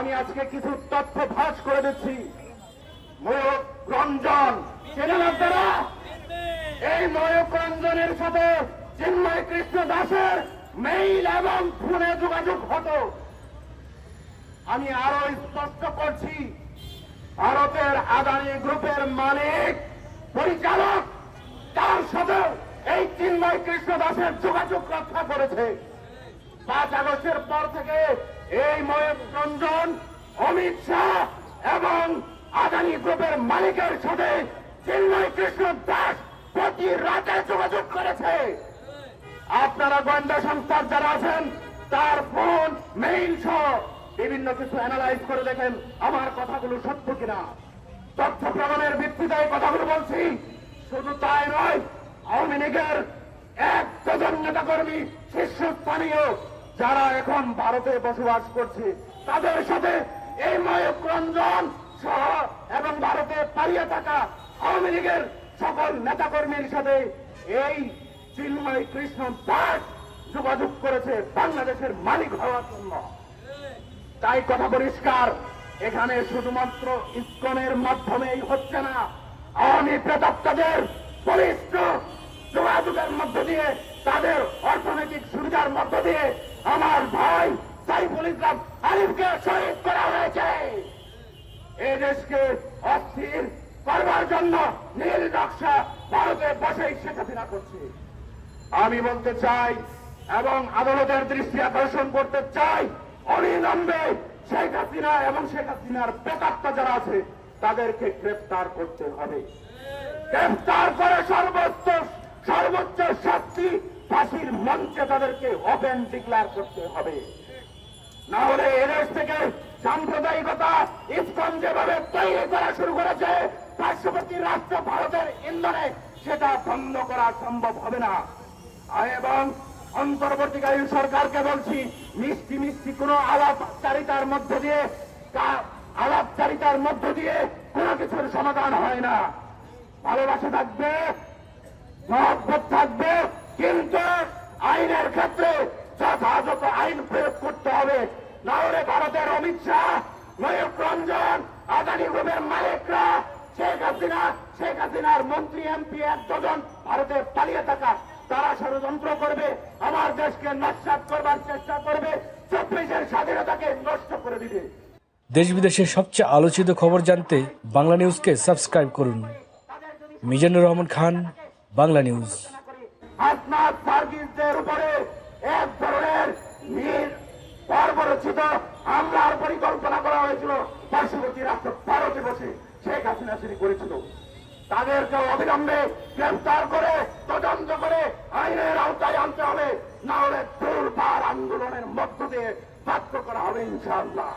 আমি আজকে কিছু তথ্য ফাঁস করে দিচ্ছি। ময়ূক রঞ্জন, চেনেন আপনারা? এই ময়ূক রঞ্জনের সাথে চিন্ময় কৃষ্ণ দাসের মেইল এবং ফোনে যোগাযোগ হতো। আমি আরও স্পষ্ট করছি, ভারতের আদানি গ্রুপের মালিক, পরিচালক, তার সাথে এই চিন্ময় কৃষ্ণ দাসের যোগাযোগ রক্ষা করেছে। পাঁচ আগস্টের পর থেকে এই ময়ূর রঞ্জন অমিত শাহ এবং আদানি গ্রুপের মালিকের সাথে চিন্ময় কৃষ্ণ দাস প্রতি রাতে যোগাযোগ করেছে। আপনারা গোয়েন্দা সংস্থার যারা আছেন, তার ফোন মেইল সহ বিভিন্ন কিছু অ্যানালাইজ করে দেখেন আমার কথাগুলো সত্য কিনা। তথ্য প্রমাণের ভিত্তিতে কথাগুলো বলছি। শুধু তাই নয়, আওয়ামী লীগের এক ডজন নেতাকর্মী শীর্ষস্থানীয় যারা এখন ভারতে বসবাস করছে, তাদের সাথে এই ময়ূক রঞ্জন সহ এবং ভারতে পালিয়ে থাকা আওয়ামী লীগের সকল নেতাকর্মীর সাথে এই চিন্ময় কৃষ্ণ দাস যোগাযোগ করেছে বাংলাদেশের মালিক হওয়ার জন্য। তাই কথা পরিষ্কার, এখানে শুধুমাত্র ইস্কনের মাধ্যমেই হচ্ছে না, আওয়ামী প্রেতাত্মাদের বলিষ্ঠ যোগাযোগের মধ্য দিয়ে, তাদের অর্থনৈতিক সুবিধার মধ্য দিয়ে আমার ভাই সাইফুল ইসলাম আরিফকে শহীদ করা হয়েছে। এই দেশকে অস্থির করবার জন্য নীল নকশা ভারতে বসেই শেখ হাসিনা করছে। আমি বলতে চাই এবং আদালতের দৃষ্টি আকর্ষণ করতে চাই, অবিলম্বে শেখ হাসিনা এবং শেখ হাসিনার বেকারটা যারা আছে, তাদেরকে গ্রেফতার করতে হবে। গ্রেফতার করে তাদেরকে ওপেন ডিক্লার করতে হবে। না হলে এদেশ থেকে সাম্প্রদায়িকতা ইস্কন যেভাবে তৈরি করা শুরু করেছে। পার্শ্ববর্তী রাষ্ট্র ভারতের ইন্ধনে সেটা বন্ধ করা সম্ভব হবে না। এবং অন্তর্বর্তীকালীন সরকারকে বলছি, মিষ্টি মিষ্টি কোনো আলাপচারিতার মধ্য দিয়ে আলাপচারিতার মধ্য দিয়ে কোনো কিছুর সমাধান হয় না। ভালোবাসা থাকবে আইন প্রয়োগ করতে হবে। না হলে ভারতের অমিত শাহ ময়ূক রঞ্জন আদানি গ্রুপের মালিকরা শেখ হাসিনা শেখ হাসিনার মন্ত্রী এমপি এক ডজন ভারতে পালিয়ে থাকা তারা ষড়যন্ত্র করবে আমার দেশকে নস্বাত করবার চেষ্টা করবে চব্বিশের স্বাধীনতাকে নষ্ট করে দিবে। দেশ বিদেশের সবচেয়ে আলোচিত খবর জানতে বাংলা নিউজকে সাবস্ক্রাইব করুন। মিজানুর রহমান খান বাংলা নিউজ। হাসনাত সার্গিসদের উপরে পরিকল্পনা করা হয়েছিল। পার্শ্ববর্তী রাষ্ট্র ভারতে বসে শেখ হাসিনা সেটি করেছিল। তাদেরকে অবিলম্বে গ্রেফতার করে, তদন্ত করে আইনের আওতায় আনতে হবে। না হলে দুর্বার আন্দোলনের মধ্য দিয়ে বাধ্য করা হবে ইনশাআল্লাহ।